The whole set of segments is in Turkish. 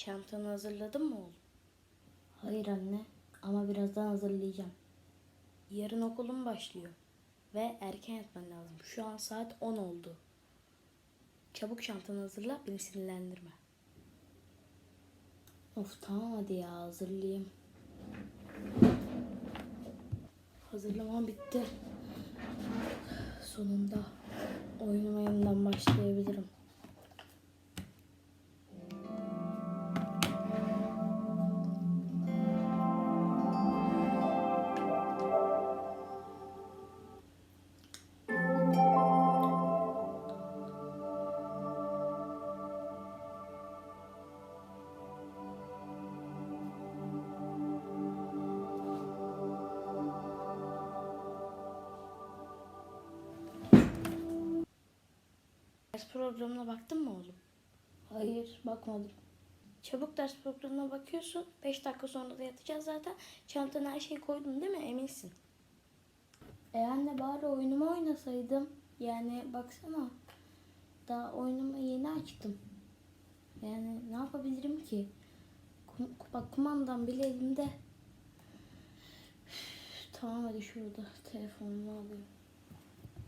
Çantanı hazırladın mı oğlum? Hayır anne ama birazdan hazırlayacağım. Yarın okulun başlıyor. Ve erken yatman lazım. Şu an saat 10 oldu. Çabuk çantanı hazırla, beni sinirlendirme. Of tamam hadi ya hazırlayayım. Hazırlamam bitti. Sonunda Ders programına baktın mı oğlum? Hayır bakmadım. Çabuk ders programına bakıyorsun. 5 dakika sonra da yatacağız zaten. Çantana her şeyi koydun değil mi? Eminsin. E anne bari oyunumu oynasaydım. Yani baksana. Daha oyunumu yeni açtım. Yani ne yapabilirim ki? Kum, bak kumandam bile elimde. Üf, Tamam hadi şurada telefonumu alayım.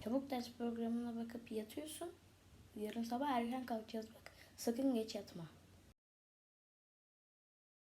Çabuk ders programına bakıp yatıyorsun. Yarın sabah erken kalkacağız bak. Sakın geç yatma.